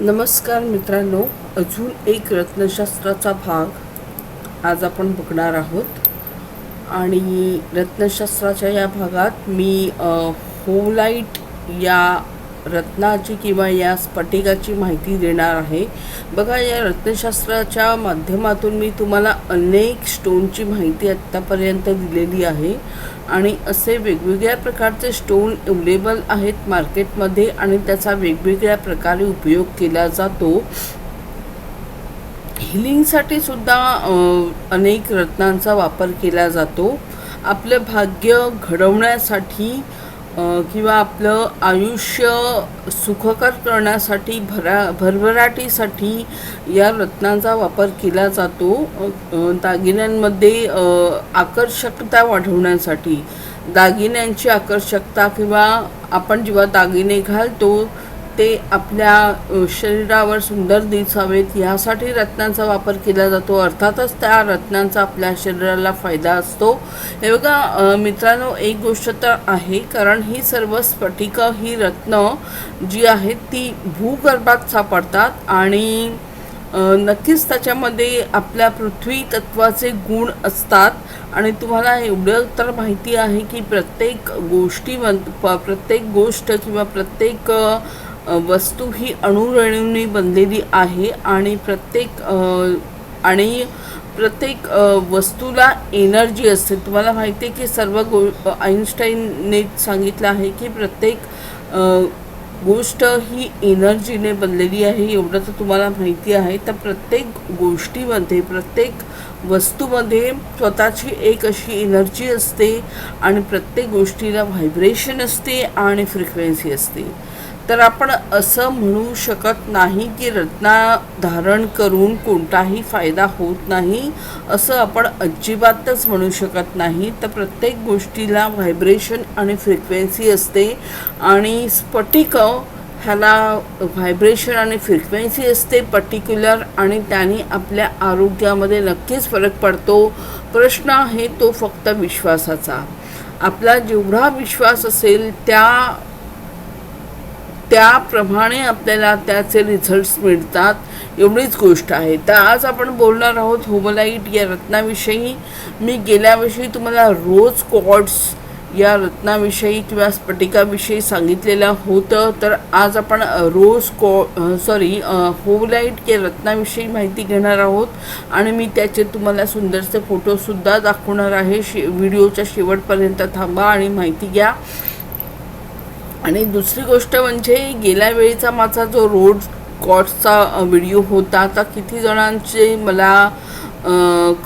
नमस्कार मित्रांनो अजून एक रत्नशास्त्राचा भाग आज आपण बघणार आहोत. आणि रत्नशास्त्राच्या या भागात मी होलाईट या रत्नाची किंवा या स्फटिकाची माहिती देणार आहे. बघा या रत्नशास्त्राच्या माध्यमातून मी तुम्हाला अनेक स्टोनची माहिती आत्तापर्यंत दिलेली आहे. आणि असे वेगवेगळ्या प्रकारचे स्टोन अवेलेबल आहेत मार्केटमध्ये आणि त्याचा वेगवेगळ्या प्रकारे उपयोग केला जातो. हिलिंगसाठी सुद्धा अनेक रत्नांचा वापर केला जातो. आपलं भाग्य घडवण्यासाठी किंवा आपलं आयुष्य सुखकर करण्यासाठी भरा भरभराटीसाठी या रत्नांचा वापर केला जातो. दागिन्यांमध्ये आकर्षकता वाढवण्यासाठी. दागिन्यांची आकर्षकता किंवा आपण जेव्हा दागिने घालतो ते आपल्या शरीरावर सुंदर दिसावेत ह्यासाठी रत्नांचा वापर केला जातो. अर्थातच त्या रत्नांचा आपल्या शरीराला फायदा असतो. हे बघा मित्रांनो एक गोष्ट तर आहे कारण ही सर्व स्फटिकं ही रत्न जी आहेत ती भूगर्भात सापडतात आणि नक्कीच त्याच्यामध्ये आपल्या पृथ्वी तत्वाचे गुण असतात. आणि तुम्हाला एवढं तर माहिती आहे की प्रत्येक गोष्टी प्रत्येक गोष्ट किंवा प्रत्येक वस्तू ही अणुरेणूंनी बनलेली आहे आणि प्रत्येक आणि प्रत्येक वस्तूला एनर्जी असते. तुम्हाला माहिती आहे की सर्व गो आईन्स्टाईनने सांगितलं आहे की प्रत्येक गोष्ट ही एनर्जीने बनलेली आहे. एवढं तर तुम्हाला माहिती आहे. तर प्रत्येक गोष्टीमध्ये प्रत्येक वस्तूमध्ये स्वतःची एक अशी एनर्जी असते आणि प्रत्येक गोष्टीला व्हायब्रेशन असते आणि फ्रिक्वेन्सी असते. तर आपण असं म्हणू शकत नाही की रत्ना धारण करून कोणताही फायदा होत नाही असं आपण अजिबातच म्हणू शकत नाही. तर प्रत्येक गोष्टीला व्हायब्रेशन आणि फ्रिक्वेन्सी असते आणि स्फटिक ह्याला व्हायब्रेशन आणि फ्रिक्वेन्सी असते पर्टिक्युलर आणि त्याने आपल्या आरोग्यामध्ये नक्कीच फरक पडतो. प्रश्न आहे तो फक्त विश्वासाचा. आपला जेवढा विश्वास असेल त्या त्याप्रमाणे आपल्याला त्याचे रिझल्ट्स मिळतात. एवढीच गोष्ट आहे. तर आज आपण बोलणार आहोत होमलाईट या रत्नाविषयी. मी गेल्याविषयी तुम्हाला रोज कॉड्स या रत्नाविषयी किंवा स्फटिकाविषयी सांगितलेलं होतं. तर आज आपण रोज कॉ सॉरी होमलाईट या रत्नाविषयी माहिती घेणार आहोत. आणि मी त्याचे तुम्हाला सुंदरसे फोटोसुद्धा दाखवणार आहे. शे व्हिडिओच्या शेवटपर्यंत थांबा आणि माहिती घ्या. आणि दुसरी गोष्ट म्हणजे गेल्या वेळीचा माझा जो रोड कॉट्सचा व्हिडिओ होता तर किती जणांचे मला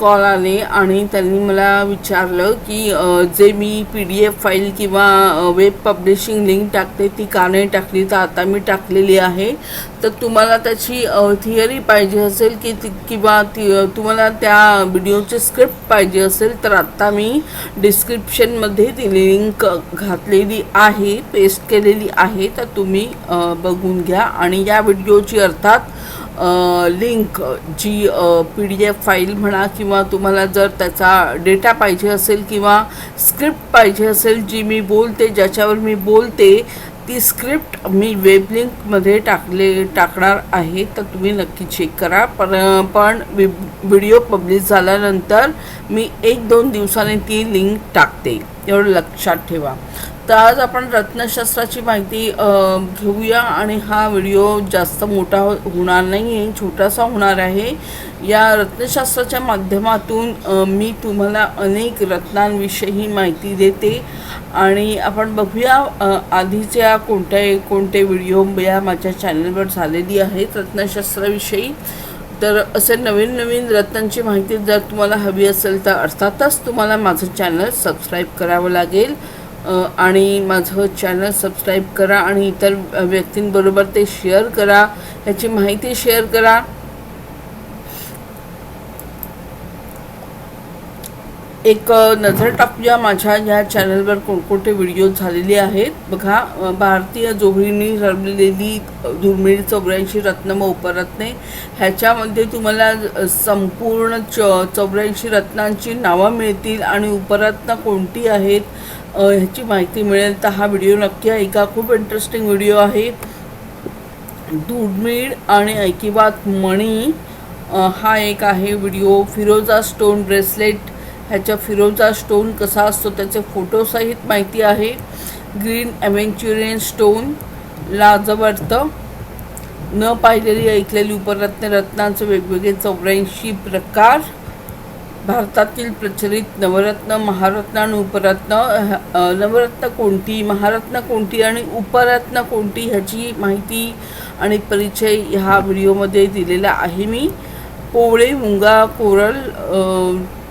कॉल आले आणि त्यांनी मला विचारलं की जे मी पी डी एफ फाईल किंवा वेब पब्लिशिंग लिंक टाकते ती का नाही टाकली? तर आता मी टाकलेली आहे. तर तुम्हाला त्याची थिअरी पाहिजे असेल की ती किंवा ती तुम्हाला त्या व्हिडिओची स्क्रिप्ट पाहिजे असेल तर आत्ता मी डिस्क्रिप्शनमध्ये ती लिंक घातलेली आहे पेस्ट केलेली आहे. तर तुम्ही बघून घ्या. आणि या व्हिडिओची अर्थात लिंक जी पी डी एफ फाईल म्हणा किंवा तुम्हाला जर त्याचा डेटा पाहिजे असेल किंवा स्क्रिप्ट पाहिजे असेल जी मी बोलते ज्याच्यावर मी बोलते ती स्क्रिप्ट मी वेब लिंकमध्ये टाकले टाकणार आहे तर तुम्ही नक्की चेक करा. पण पण व्हिडिओ पब्लिश झाल्यानंतर मी एक दोन दिवसाने ती लिंक टाकते. एवढं लक्षात ठेवा. तर आज आपण रत्नशास्त्राची माहिती घेऊया आणि हा व्हिडिओ जास्त मोठा होणार नाही आहे छोटासा होणार आहे. या रत्नशास्त्राच्या माध्यमातून मी तुम्हाला अनेक रत्नांविषयी माहिती देते आणि आपण बघूया आधीच्या कोणत्या कोणते व्हिडिओ या माझ्या चॅनलवर झालेली आहेत रत्नशास्त्राविषयी. तर असे नवीन नवीन रत्नांची माहिती जर तुम्हाला हवी असेल तर अर्थातच तुम्हाला माझं चॅनल सबस्क्राईब करावं लागेल. आणि माझं चॅनल सबस्क्राईब करा आणि इतर व्यक्तींबरोबर ते शेअर करा. ह्याची माहिती शेअर करा. एक नजर टाकूया. माझ्या या चॅनलवर कोणकोणते व्हिडिओ झालेले आहेत. बघा भारतीय जोडीने रमलेली दुर्मिळ चौऱ्याऐंशी रत्न व उपरत्ने. ह्याच्यामध्ये तुम्हाला संपूर्ण च चौऱ्याऐंशी रत्नांची नावं मिळतील आणि उपरत्न कोणती आहेत? ह्याची माहिती मिळेल. तर हा व्हिडिओ नक्की ऐका. खूप इंटरेस्टिंग व्हिडिओ आहे. दुर्मिळ आणि ऐकिवात मणी हा एक आहे व्हिडिओ. फिरोजा स्टोन ब्रेसलेट. ह्याच्या फिरोजा स्टोन कसा असतो त्याचे फोटोसहित माहिती आहे. Green ॲव्हेंच्युरियन stone. लाजवर्त न पाहिलेली ऐकलेली उपरत्न रत्नांचे वेगवेगळे चौऱ्याऐंशी प्रकार. भारतातील प्रचलित नवरत्न महारत्न आणि उपरत्न नवरत्न कोणती महारत्न कोणती आणि उपरत्न कोणती ह्याची माहिती आणि परिचय ह्या व्हिडिओमध्ये दिलेला आहे मी. पोवळे मुंगा कोरल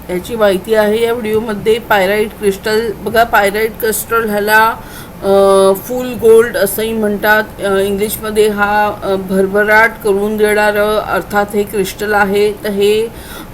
ह्याची माहिती आहे. या व्हिडिओमध्ये पायराईट क्रिस्टल बघा पायराईट क्रिस्टल ह्याला फुल गोल्ड असंही म्हणतात. इंग्लिशमध्ये हा भरभराट करून देणारं अर्थात हे क्रिस्टल आहे. तर हे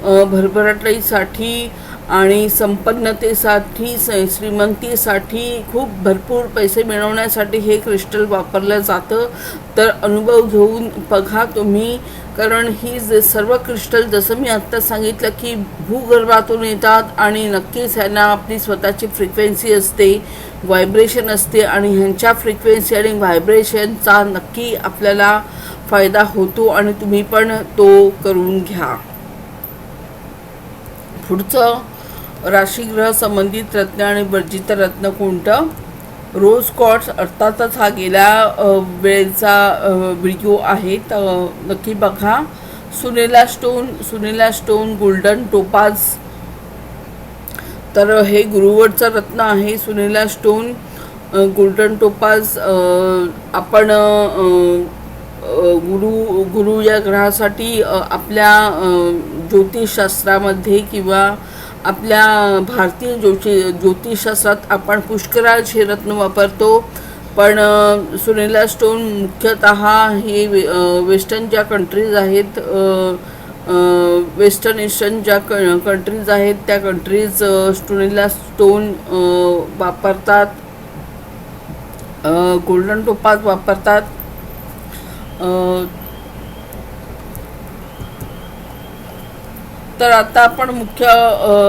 अ, भरभराटीसाठी आणि संपन्नतेसाठी स- श्रीमंतीसाठी खूप भरपूर पैसे मिळवण्यासाठी हे क्रिस्टल वापरलं जातं. तर अनुभव घेऊन बघा तुम्ही. कारण ही ज सर्व क्रिस्टल जसं मी आत्ता सांगितलं की भूगर्भातून येतात आणि नक्कीच ह्यांना आपली स्वतःची फ्रिक्वेन्सी असते व्हायब्रेशन असते आणि ह्यांच्या फ्रिक्वेन्सी आणि व्हायब्रेशनचा नक्की आपल्याला फायदा होतो आणि तुम्ही पण तो करून घ्या. पुढचं राशीग्रह संबंधित रत्न आणि वर्जित रत्न कोणतं? रोज कॉट्स अर्थातच हा गेल्या वेळेचा व्हिडिओ आहे. तर नक्की बघा. सुनेला स्टोन सुनेला स्टोन गोल्डन टोपाज. तर हे गुरुवरचं रत्न आहे. सुनेला स्टोन गोल्डन टोपाज आपण गुरु गुरु या ग्रहासाठी आपल्या ज्योतिषशास्त्रामध्ये किंवा आपल्या भारतीय ज्योति ज्योतिषशास्त्रात आपण पुष्कराज हे रत्न वापरतो. पण सुनेला स्टोन मुख्यतः हे वे- वेस्टर्न ज्या कंट्रीज आहेत वेस्टर्न ईस्टर्न ज्या क कंट्रीज आहेत त्या कंट्रीज सुनेला स्टोन वापरतात. गोल्डन टोपाज वापरतात. तर आता आपण मुख्य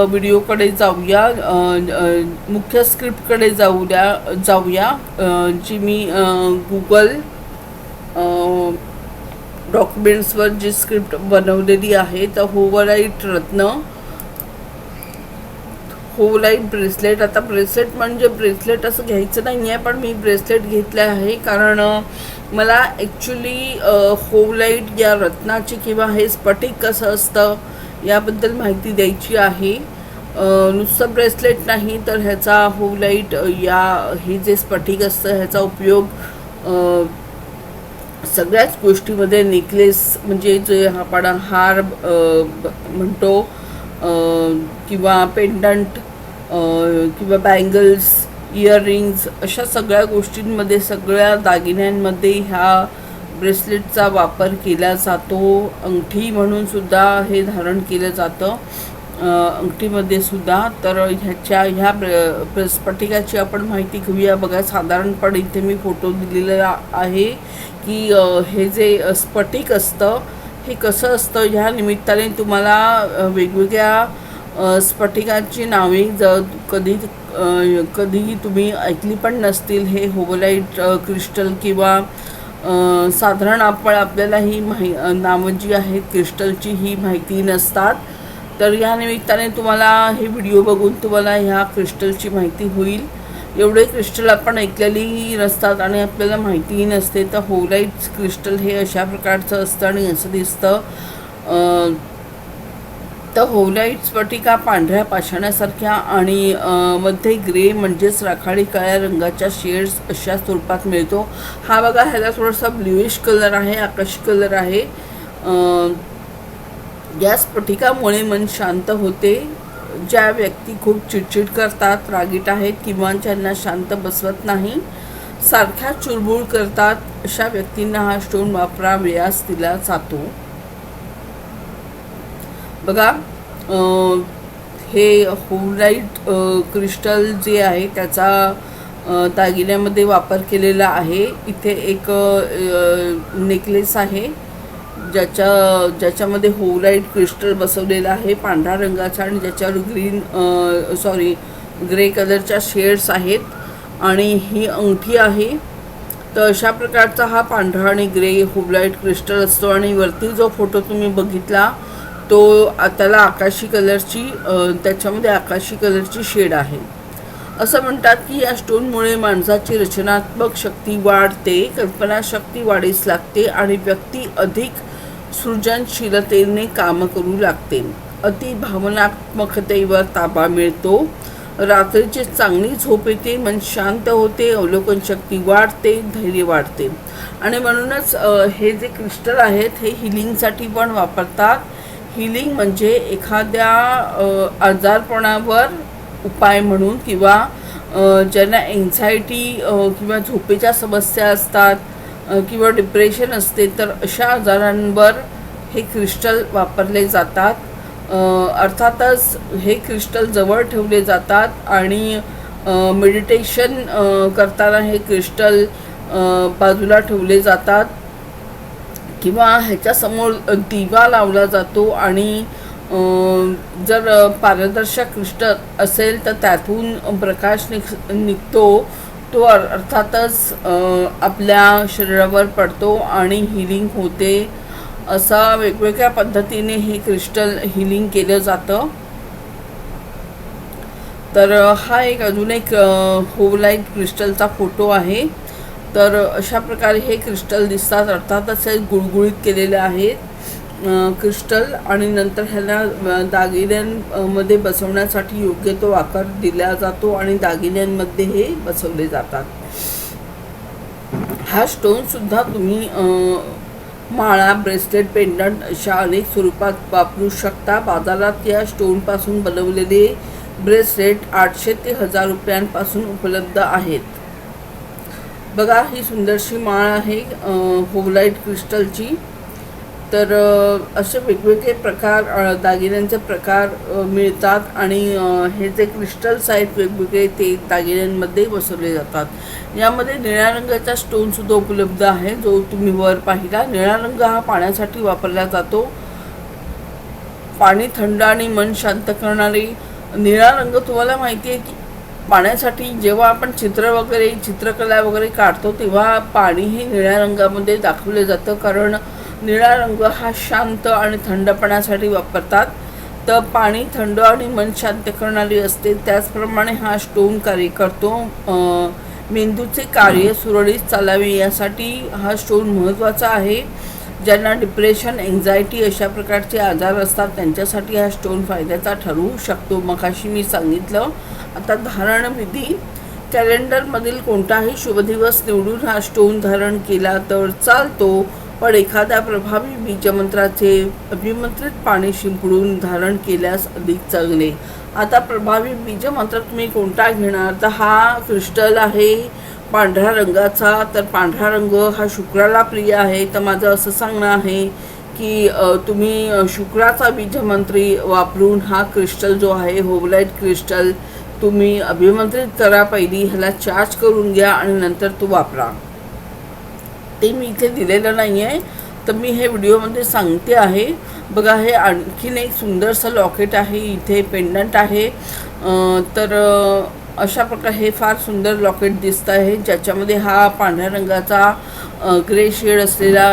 व्हिडिओकडे जाऊया. मुख्य स्क्रिप्टकडे जाऊया जाऊया जी मी गुगल डॉक्युमेंट्सवर जी स्क्रिप्ट बनवलेली आहे तर होवराईट रत्न होलाईट ब्रेसलेट. आता ब्रेसलेट म्हणजे ब्रेसलेट असं घ्यायचं नाही आहे पण मी ब्रेसलेट घेतलं आहे कारण मला ॲक्च्युली होलाईट या रत्नाची किंवा हे स्फटिक कसं असतं याबद्दल माहिती द्यायची आहे. नुसतं ब्रेसलेट नाही तर ह्याचा होलाईट या हे जे स्फटिक असतं ह्याचा उपयोग सगळ्याच गोष्टीमध्ये नेकलेस म्हणजे जे आपण हार म्हणतो किंवा पेंडंट किंवा बँगल्स इयरिंग्ज अशा सगळ्या गोष्टींमध्ये सगळ्या दागिन्यांमध्ये ह्या ब्रेसलेटचा वापर केला जातो. अंगठी म्हणून सुद्धा हे धारण केलं जातं. अंगठीमध्ये सुद्धा. तर ह्याच्या ह्या ब्र- स्फटिकाची आपण माहिती घेऊया. बघा साधारणपणे इथे मी फोटो दिलेला आहे की हे जे स्फटिक असतं हे कसं असतं? ह्या निमित्ताने तुम्हाला वेगवेगळ्या स्फटिकांची नावे ज कधी कधीही कधी तुम्ही ऐकली पण नसतील हे होवलाईट क्रिस्टल किंवा साधारण आपण आपल्याला ही माहि नावं जी आहेत क्रिस्टलची ही माहिती नसतात. तर या निमित्ताने तुम्हाला हे व्हिडिओ बघून तुम्हाला ह्या क्रिस्टलची माहिती होईल. एवढे क्रिस्टल आपण ऐकलेलीही नसतात आणि आपल्याला माहितीही नसते. तर होलाईट क्रिस्टल हे अशा प्रकारचं असतं आणि असं दिसतं. तर होलाईट स्फटिका पांढऱ्या पाषाणासारख्या आणि मध्ये ग्रे म्हणजेच राखाडी काळ्या रंगाच्या शेड्स अशा स्वरूपात मिळतो. हा बघा ह्याला थोडासा ब्ल्युइश कलर आहे आकाशी कलर आहे. या स्फटिकामुळे मन शांत होते. ज्या व्यक्ती खूप चिडचिड करतात रागीट आहेत किंवा ज्यांना शांत बसवत नाही सारख्या चुरबुळ करतात अशा व्यक्तींना हा स्टोन वापरा वेळास दिला जातो. बघा हे होलाईट क्रिस्टल जे आहे त्याचा दागिन्यामध्ये वापर केलेला आहे. इथे एक नेकलेस आहे ज्याच्या ज्याच्यामध्ये होलाईट क्रिस्टल बसवलेला आहे पांढऱ्या रंगाचा आणि ज्याच्यावर ग्रीन सॉरी ग्रे कलरच्या शेड्स आहेत. आणि ही अंगठी आहे. तर अशा प्रकारचा हा पांढरा आणि ग्रे हुबलाईट क्रिस्टल असतो. आणि वरती जो फोटो तुम्ही बघितला तो त्याला आकाशी कलरची त्याच्यामध्ये आकाशी कलरची शेड आहे. असं म्हणतात की या स्टोनमुळे माणसाची रचनात्मक शक्ती वाढते कल्पनाशक्ती वाढीस लागते आणि व्यक्ती अधिक सृजनशीलतेने कामं करू लागते. अति भावनात्मकतेवर ताबा मिळतो. रात्रीची चांगली झोप येते मन शांत होते अवलोकन शक्ती वाढते धैर्य वाढते. आणि म्हणूनच हे जे क्रिस्टल आहेत हे हिलिंगसाठी पण वापरतात. हिलिंग म्हणजे एखाद्या आजारपणावर उपाय म्हणून किंवा ज्यांना एन्झायटी किंवा झोपेच्या समस्या असतात किंवा डिप्रेशन असते तर अशा आजारांवर हे क्रिस्टल वापरले जातात. अर्थातच हे क्रिस्टल जवळ ठेवले जातात आणि मेडिटेशन करताना हे क्रिस्टल बाजूला ठेवले जातात. किंवा ह्याच्यासमोर दिवा लावला जातो आणि जर पारदर्शक क्रिस्टल असेल तर त्यातून प्रकाश निघ निघतो. तो अर्थातच आपल्या शरीरावर पडतो आणि हिलिंग होते. असा वेगवेगळ्या पद्धतीने हे क्रिस्टल हिलिंग केलं जातं. तर हा एक अजून एक होलाईट क्रिस्टलचा फोटो आहे. तर अशा प्रकारे हे क्रिस्टल दिसतात. अर्थातच हे गुळगुळीत केलेले आहेत. क्रिस्टल आणि नंतर ह्याला दागिन्यांमध्ये बसवण्यासाठी योग्य तो आकार दिला जातो आणि दागिन्यांमध्ये हे बसवले जातात. हा स्टोनसुद्धा तुम्ही माळा ब्रेसलेट पेंडंट अशा अनेक स्वरूपात वापरू शकता. बाजारात या स्टोनपासून बनवलेले ब्रेसलेट आठशे ते हजार रुपयांपासून उपलब्ध आहेत. बघा ही सुंदरशी माळ आहे होलाईट क्रिस्टलची. तर असे वेगवेगळे प्रकार दागिन्यांचे प्रकार मिळतात आणि हे जे क्रिस्टल्स आहेत वेगवेगळे ते दागिन्यांमध्ये बसवले जातात. यामध्ये निळ्या रंगाचा स्टोनसुद्धा उपलब्ध आहे जो तुम्ही वर पाहिला. निळा रंग हा पाण्यासाठी वापरला जातो. पाणी थंड आणि मन शांत करणारी. निळा रंग तुम्हाला माहिती आहे की पाण्यासाठी जेव्हा आपण चित्र वगैरे चित्रकला वगैरे काढतो तेव्हा पाणी हे निळ्या रंगामध्ये दाखवलं जातं. कारण निळा रंग हा शांत आणि थंडपणासाठी वापरतात. तर पाणी थंड आणि मन शांत करणारी असते. त्याचप्रमाणे हा स्टोन कार्य करतो. मेंदूचे कार्य सुरळीत चालावे यासाठी हा स्टोन महत्त्वाचा आहे. ज्यांना डिप्रेशन एन्झायटी अशा प्रकारचे आजार असतात त्यांच्यासाठी हा स्टोन फायद्याचा ठरू शकतो. मगाशी मी सांगितलं आता धारण विधी. कॅलेंडरमधील कोणताही शुभदिवस निवडून हा स्टोन धारण केला तर चालतो. पण एखाद्या प्रभावी बीजमंत्राचे अभिमंत्रित पाणी शिंपडून धारण केल्यास अधिक चांगले. आता प्रभावी बीजमंत्र तुम्ही कोणता घेणार? तर हा क्रिस्टल आहे. पांढऱ्या रंगाचा तर पांढरा रंग हा शुक्राला प्रिय आहे. तर माझं असं सांगणं आहे की तुम्ही शुक्राचा बीजमंत्री वापरून हा क्रिस्टल जो आहे होबलाईट क्रिस्टल तुम्ही अभिमंत्रित करा. पहिली ह्याला चार्ज करून घ्या आणि नंतर तो वापरा. ते मी इथे दिलेलं नाही आहे तर मी हे व्हिडिओमध्ये सांगते आहे. बघा हे आणखीन एक सुंदरसं लॉकेट आहे. इथे पेंडंट आहे. तर अशा प्रकारे हे फार सुंदर लॉकेट दिसत आहे. ज्याच्यामध्ये हा पांढऱ्या रंगाचा ग्रे शेड असलेला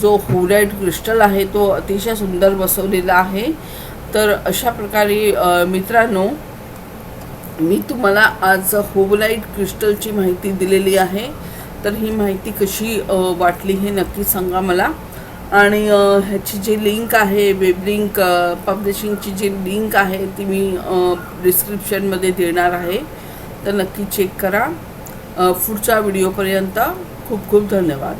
जो होलाईट क्रिस्टल आहे तो अतिशय सुंदर बसवलेला आहे. तर अशा प्रकारे मित्रांनो मी तुम्हाला आज होबलाईट क्रिस्टलची माहिती दिलेली आहे. तर ही माहिती कशी वाटली हे नक्की सांगा मला. आणि ह्याची जी लिंक आहे वेब लिंक पब्लिशिंगची जी लिंक आहे ती मी डिस्क्रिप्शनमध्ये देणार आहे. तर नक्की चेक करा. पुढच्या व्हिडिओपर्यंत खूप खूप धन्यवाद.